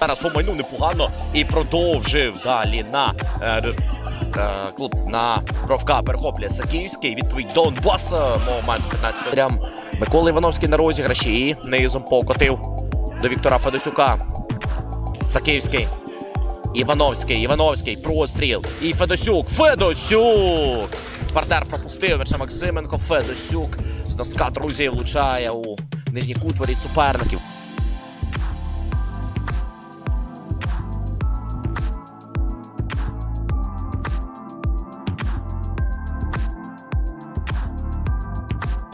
Зараз омайнув непогано і продовжив далі на е, е, клуб на Бровка перехоплює Саківський. Відповідь Донбас. Момент 15 Прям Микола Івановський на розіграші і низом покотив до Віктора Федосюка. Саківський. Івановський, Івановський, простріл. І Федосюк. Федосюк! Партнер пропустив Верша Максименко. Федосюк з носка друзі влучає у нижній кут воріт суперників.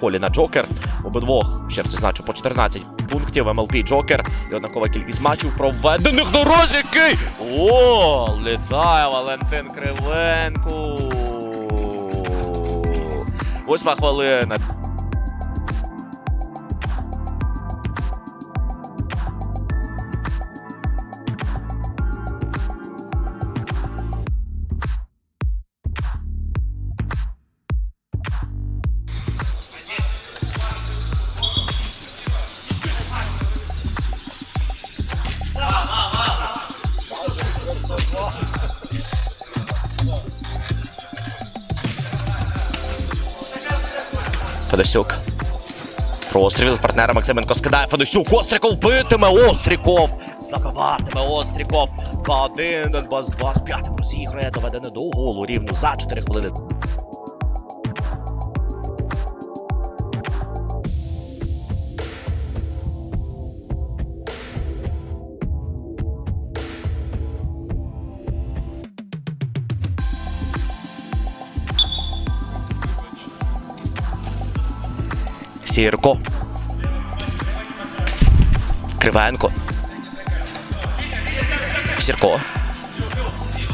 Полі на Джокер. Обидвох ще раз зазначу по 14 пунктів. МЛП Джокер. І однакова кількість матчів проведених на розіки. О, літає Валентин Кривенко. Восьма хвилина. Федосюк. Простріл партнера Максименко скидає Федосюк. Остріков битиме Остріков. Забиватиме Остріков. 2-1. Донбас 2 з п'ятим розіграє. Доведене до голу рівно за 4 хвилини. Сірко. Кривенко. Сірко.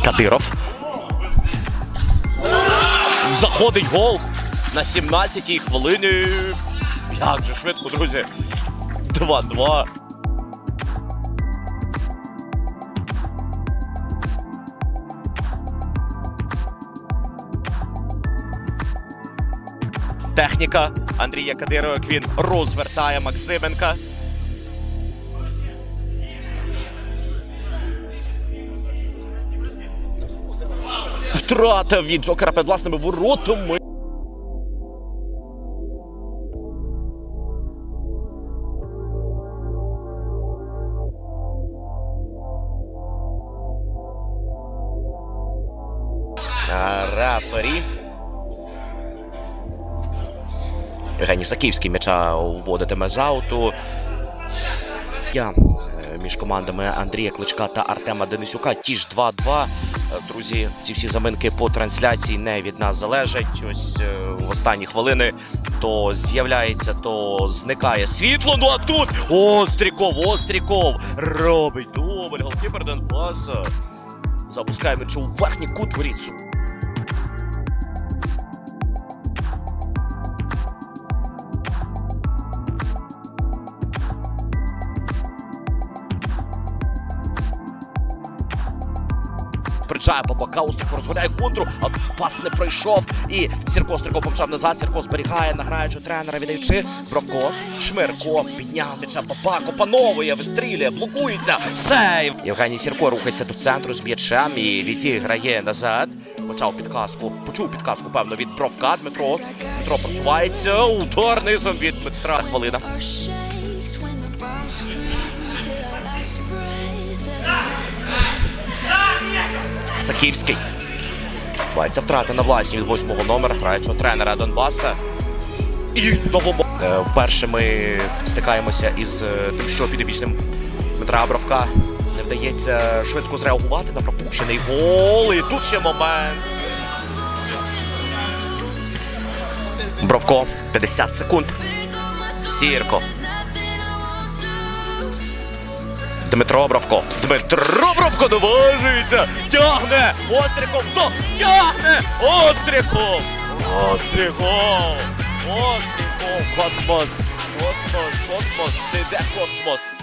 Кадиров. Заходить гол на 17-й хвилині. Як же швидко, друзі. 2-2. Техніка Андрія Кадирова, як він розвертає Максименка. Втрата від Джокера перед власними воротами. А, Євгеній Саківський м'яча уводитиме з ауту. Я е, між командами Андрія Кличка та Артема Денисюка. Ті ж 2-2. Е, Друзі, ці всі заминки по трансляції не від нас залежать. Ось е, в останні хвилини то з'являється, то зникає світло. Ну а тут Остріков, Остріков робить дубль. Голкіпер Донбаса. Запускає м'яч у верхній кут воріт. Приджає по бока, Остриков розгоняє контру, а тут пас не пройшов. І Сірко Остриков помчав назад. Сірко зберігає, награючи тренера, віддаючи. Бровко, Шмирко, підняв м'яча Бабак, опановує, вистрілює, блокується. Сейв! Євгеній Сірко рухається до центру з м'ячем і відіграє назад. Почав підказку, почув підказку, певно, від Бровка. Дмитро. Дмитро просувається. Удар низом від Дмитра. Хвилина. Саківський. Бувається втрата на власні від восьмого номера граючого тренера Донбаса. І знову Е, вперше ми стикаємося із е, тим, що підопічним Дмитра Бровка не вдається швидко зреагувати на пропущений гол. І тут ще момент. Бровко 50 секунд. Сірко. Дмитро Бровко. Дмитро Бровко доважується. Тягне. Остріков. Хто? Тягне. Остріков. Остріков. Остріков. Космос. Космос. Космос. Ти де космос?